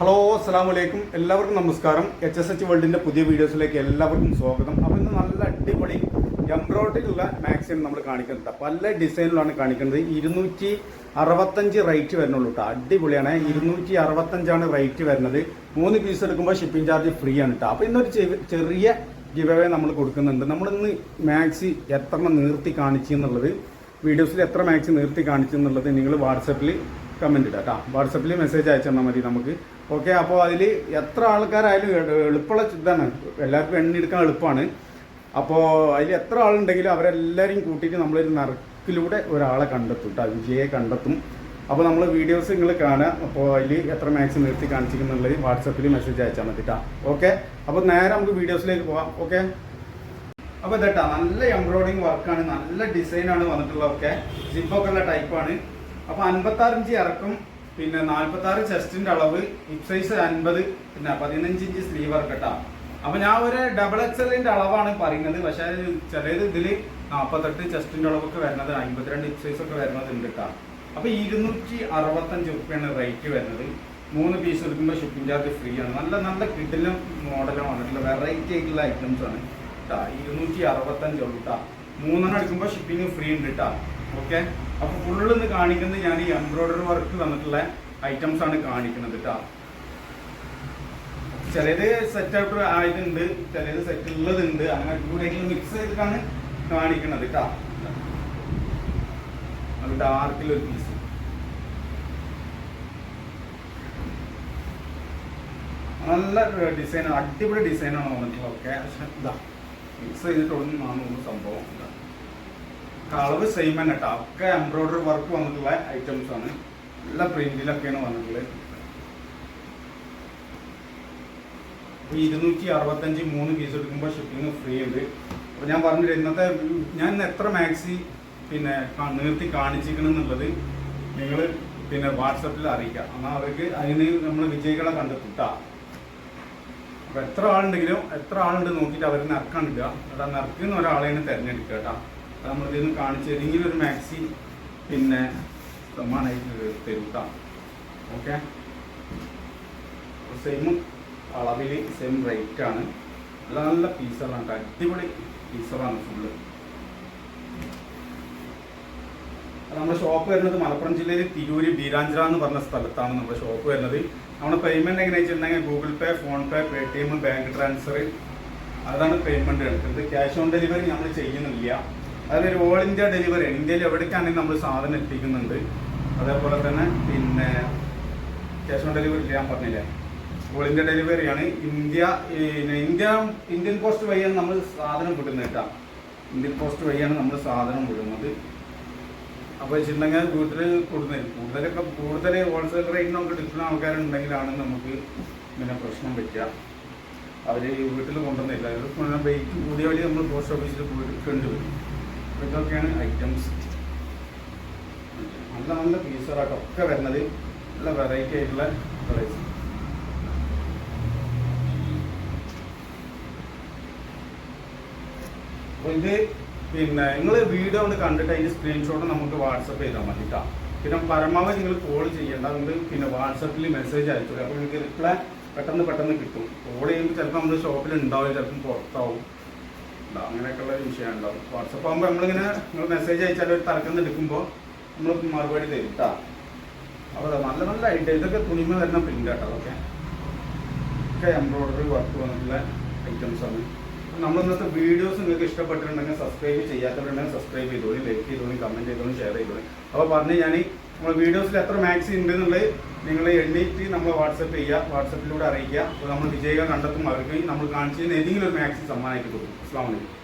Hello അസ്സാം വലൈക്കും എല്ലാവർക്കും നമസ്കാരം. എച്ച് എസ് എച്ച് വേൾഡിന്റെ പുതിയ വീഡിയോസിലേക്ക് എല്ലാവർക്കും സ്വാഗതം. അപ്പോൾ ഇന്ന് നല്ല അടിപൊളി എംബ്രോയിഡറിയുള്ള മാക്സിമം നമ്മൾ കാണിക്കുന്നുണ്ട്. പല ഡിസൈനിലാണ് കാണിക്കുന്നത്. ഇരുന്നൂറ്റി അറുപത്തഞ്ച് റേറ്റ് വരുന്നുള്ളൂ കേട്ടോ അടിപൊളിയാണ്. ഇരുന്നൂറ്റി അറുപത്തഞ്ചാണ് റേറ്റ് വരുന്നത്. മൂന്ന് പീസ് എടുക്കുമ്പോൾ ഷിപ്പിംഗ് ചാർജ് ഫ്രീ ആണ് കേട്ടോ അപ്പോൾ ഇന്നൊരു ചെറിയ ഗിവ് അവേ നമ്മൾ കൊടുക്കുന്നുണ്ട്. നമ്മളിന്ന് മാക്സി എത്ര നീർത്തി കാണിച്ചു എന്നുള്ളത് വീഡിയോസിൽ എത്ര മാക്സി നീർത്തി കാണിച്ചു എന്നുള്ളത് നിങ്ങൾ വാട്സപ്പിൽ കമന്റ് ഇടാം കേട്ടോ വാട്സപ്പിൽ മെസ്സേജ് അയച്ചു തന്നാൽ മതി നമുക്ക്. ഓക്കെ അപ്പോൾ അതിൽ എത്ര ആൾക്കാരായാലും എളുപ്പമുള്ള ഇതാണ്. എല്ലാവർക്കും എണ്ണെടുക്കാൻ എളുപ്പമാണ് അപ്പോൾ അതിൽ എത്ര ആളുണ്ടെങ്കിലും അവരെല്ലാവരെയും കൂട്ടിയിട്ട് നമ്മളൊരു നറുക്കിലൂടെ ഒരാളെ കണ്ടെത്തും കേട്ടോ വിജയെ കണ്ടെത്തും. അപ്പോൾ നമ്മൾ വീഡിയോസ് നിങ്ങൾ കാണുക. അപ്പോൾ അതിൽ എത്ര മാക്സ് നിർത്തി കാണിച്ചിരിക്കുന്നുള്ളത് വാട്സപ്പിൽ മെസ്സേജ് അയച്ചാൽ മതി ഓക്കെ അപ്പോൾ നേരെ നമുക്ക് വീഡിയോസിലേക്ക് പോകാം ഓക്കെ. അപ്പോൾ ഇതട്ടാ നല്ല എംബ്രോയിഡിങ് വർക്കാണ് നല്ല ഡിസൈനാണ് വന്നിട്ടുള്ളതൊക്കെ ജിപ്പൊക്കെ ഉള്ള ടൈപ്പാണ് അപ്പോൾ അൻപത്താറിഞ്ച് ഇറക്കും പിന്നെ നാൽപ്പത്തി ആറ് ചെസ്റ്റിന്റെ അളവ് ഹിപ് സൈസ് അൻപത് പിന്നെ പതിനഞ്ച് ഇഞ്ച് സ്ലീവർ കേട്ടാ. അപ്പൊ ഞാൻ ഒരു ഡബിൾ എക്സലിന്റെ അളവാണ് പറയുന്നത്. പക്ഷേ ചിലത് ഇതിൽ നാൽപ്പത്തെട്ട് ചെസ്റ്റിന്റെ അളവൊക്കെ വരുന്നത് അമ്പത്തിരണ്ട് ഹിപ് സൈസ് ഒക്കെ വരുന്നത് ഉണ്ട് കേട്ടോ അപ്പൊ ഇരുന്നൂറ്റി അറുപത്തഞ്ച് ഉറുപ്പ്യാണ് റേറ്റ് വരുന്നത്. മൂന്ന് പീസ് എടുക്കുമ്പോൾ ഷിപ്പിംഗ് ചാർജ് ഫ്രീ ആണ്. നല്ല നല്ല കിഡിലും മോഡലും വന്നിട്ടുള്ള വെറൈറ്റി ആയിട്ടുള്ള ഐറ്റംസ് ആണ് കേട്ടോ ഇരുന്നൂറ്റി അറുപത്തഞ്ച് ഉള്ളൂ കേട്ടോ മൂന്നെണ്ണം എടുക്കുമ്പോൾ ഷിപ്പിംഗ് ഫ്രീ ഉണ്ട് കേട്ടോ ഓക്കെ അപ്പോൾ ഫുള്ള് ഇന്ന് കാണിക്കുന്നത് ഞാൻ ഈ എംബ്രോയിഡറി വർക്ക് വന്നിട്ടുള്ള ഐറ്റംസ് ആണ് കാണിക്കുന്നത് കേട്ടോ ചിലത് സെറ്റ് ഔട്ട് ആയിട്ടുണ്ട് ചിലത് സെറ്റ് ഉള്ളതുണ്ട് അങ്ങനെ കൂടെ മിക്സ് ചെയ്തിട്ടാണ് കാണിക്കുന്നത് കേട്ടോ അത് ഡാർക്കിലൊരു പീസ് നല്ല ഡിസൈൻ അടിപൊളി ഡിസൈനാണ് വന്നിട്ടുള്ളത് ഓക്കെ ഇതാ മിക്സ് ചെയ്തിട്ടുള്ള സംഭവം. ഇതാ. അളവ് സെയിം തന്നെ കേട്ടോ ഒക്കെ എംബ്രോയിഡറി വർക്ക് വന്നിട്ടുള്ള ഐറ്റംസ് ആണ്. നല്ല പ്രിന്റിലൊക്കെയാണ് വന്നിട്ടുള്ളത്. ഇരുന്നൂറ്റി അറുപത്തഞ്ച് മൂന്ന് പീസ് എടുക്കുമ്പോൾ ഷിപ്പിംഗ് ഫ്രീ ഉണ്ട്. അപ്പോൾ ഞാൻ പറഞ്ഞില്ല ഇന്നത്തെ ഞാൻ എത്ര മാക്സി പിന്നെ നിർത്തി കാണിച്ചിരിക്കണം എന്നുള്ളത് നിങ്ങൾ പിന്നെ വാട്സപ്പിൽ അറിയിക്കാം. എന്നാൽ അവർക്ക് അതിന് നമ്മൾ വിജയികളെ കണ്ടെത്തുട്ടാ. അപ്പൊ എത്ര ആളുണ്ടെങ്കിലും എത്ര ആളുണ്ട് നോക്കിയിട്ട് അവർ നറുക്കാൻ അവിടെ നറുക്കുന്ന ഒരാളെയാണ് തിരഞ്ഞെടുക്കുക കേട്ടോ നമ്മൾ തരും കാണിച്ച് ഏതെങ്കിലും ഒരു മാക്സി പിന്നെ സമ്മാനമായിട്ട് തരും കേട്ടോ ഓക്കെ സെയിം അളവിൽ സെയിം റേറ്റ് ആണ്. നല്ല നല്ല പീസുകളാണ് അടിപൊളി പീസുകളാണ് ഫുള്ള് നമ്മുടെ ഷോപ്പ് വരുന്നത് മലപ്പുറം ജില്ലയിൽ തിരൂര് ബീരാഞ്ചിറ എന്ന് പറഞ്ഞ സ്ഥലത്താണ് നമ്മുടെ ഷോപ്പ് വരുന്നത്. നമ്മുടെ പേയ്മെന്റ് എങ്ങനെ വെച്ചിട്ടുണ്ടെങ്കിൽ Google Pay PhonePe T M bank transfer അതാണ് പേയ്മെന്റ് എടുക്കുന്നത്. ക്യാഷ് ഓൺ ഡെലിവറി നമ്മൾ ചെയ്യുന്നില്ല. അതൊരു ഓൾ ഇന്ത്യ ഡെലിവറി ഇന്ത്യയിൽ എവിടേക്കാണെങ്കിൽ നമ്മൾ സാധനം എത്തിക്കുന്നുണ്ട്. അതേപോലെ തന്നെ പിന്നെ ക്യാഷ് ഓൺ ഡെലിവറി ഞാൻ പറഞ്ഞില്ലേ? ഓൾ ഇന്ത്യ ഡെലിവറിയാണ് ഇന്ത്യ ഇന്ത്യ ഇന്ത്യൻ പോസ്റ്റ് വഴിയാണ് നമ്മൾ സാധനം വിടുന്നത് കേട്ടോ. ഇന്ത്യൻ പോസ്റ്റ് വഴിയാണ് നമ്മൾ സാധനം വിടുന്നത്. അപ്പോൾ വെച്ചിട്ടുണ്ടെങ്കിൽ വീട്ടിൽ കൊടുക്കുന്നത് കൂടുതലൊക്കെ കൂടുതൽ ഹോൾസെയിൽ റേറ്റിനൊക്കെ എടുക്കുന്ന ആൾക്കാരുണ്ടെങ്കിലാണ് നമുക്ക് പിന്നെ പ്രശ്നം പറ്റുക. അവർ വീട്ടിൽ കൊണ്ടുവന്നില്ല. അവർ വെയിറ്റ് കൂടിയ വഴി നമ്മൾ പോസ്റ്റ് ഓഫീസിൽ പോയി എടുക്കേണ്ടി വരും. അപ്പോൾ ഇതൊക്കെയാണ് ഐറ്റംസ് നല്ല നല്ല പീസുകളൊക്കെ ഒക്കെ വരുന്നത്. നല്ല വെറൈറ്റി ആയിട്ടുള്ള കളേഴ്സ് അപ്പോൾ ഇത് പിന്നെ നിങ്ങൾ വീഡിയോ ഒന്ന് കണ്ടിട്ട് അതിന്റെ സ്ക്രീൻഷോട്ട് നമുക്ക് വാട്സപ്പ് ചെയ്താൽ മതി കേട്ടോ പിന്നെ പരമാവധി നിങ്ങൾ കോൾ ചെയ്യേണ്ട നിങ്ങൾ പിന്നെ വാട്സപ്പിൽ മെസ്സേജ് അയച്ചു അപ്പോൾ നിങ്ങൾക്ക് റിപ്ലൈ പെട്ടെന്ന് പെട്ടെന്ന് കിട്ടും. കോൾ ചെയ്യുമ്പോൾ ചിലപ്പോൾ നമ്മുടെ ഷോപ്പിൽ ഉണ്ടാവില്ല ചിലപ്പോൾ പുറത്താവും. ഇതാ, അങ്ങനെയൊക്കെയുള്ള ഒരു വിഷയം ഉണ്ടാവും വാട്സപ്പ് ആകുമ്പോൾ നമ്മളിങ്ങനെ നിങ്ങൾ മെസ്സേജ് അയച്ചാൽ ഒരു തലക്കെന്ന് എടുക്കുമ്പോൾ നമ്മൾ മറുപടി തരും കേട്ടോ അപ്പോൾ നല്ല നല്ല ഐറ്റം ഇതൊക്കെ തുണിമ വരുന്ന പ്രിന്റ് കേട്ടോ അതൊക്കെ ഒക്കെ എംബ്രോയിഡറി വർക്ക് വന്നിട്ടുള്ള ഐറ്റംസ് ആണ്. നമ്മൾ ഇന്നത്തെ വീഡിയോസ് നിങ്ങൾക്ക് ഇഷ്ടപ്പെട്ടിട്ടുണ്ടെങ്കിൽ സബ്സ്ക്രൈബ് ചെയ്യാത്തവരുണ്ടെങ്കിൽ സബ്സ്ക്രൈബ് ചെയ്തോളി ലൈക്ക് ചെയ്തോളി കമന്റ് ചെയ്തോളി ഷെയർ ചെയ്തോളി. അപ്പോൾ പറഞ്ഞു ഞാൻ നമ്മൾ വീഡിയോസിൽ എത്ര മാക്സ് ഉണ്ടെന്നുള്ളത് നിങ്ങൾ എണ്ണീറ്റ് നമ്മൾ വാട്സപ്പ് ചെയ്യുക വാട്സപ്പിലൂടെ അറിയിക്കുക. അപ്പോൾ നമ്മൾ വിജയികൾ കണ്ടെത്തും അവർക്ക് നമ്മൾ കാണിച്ചതിന് ഏതെങ്കിലും ഒരു മാക്സി സമ്മാനമായിട്ട് കൊടുക്കും. അസ്ലാം വലൈക്കും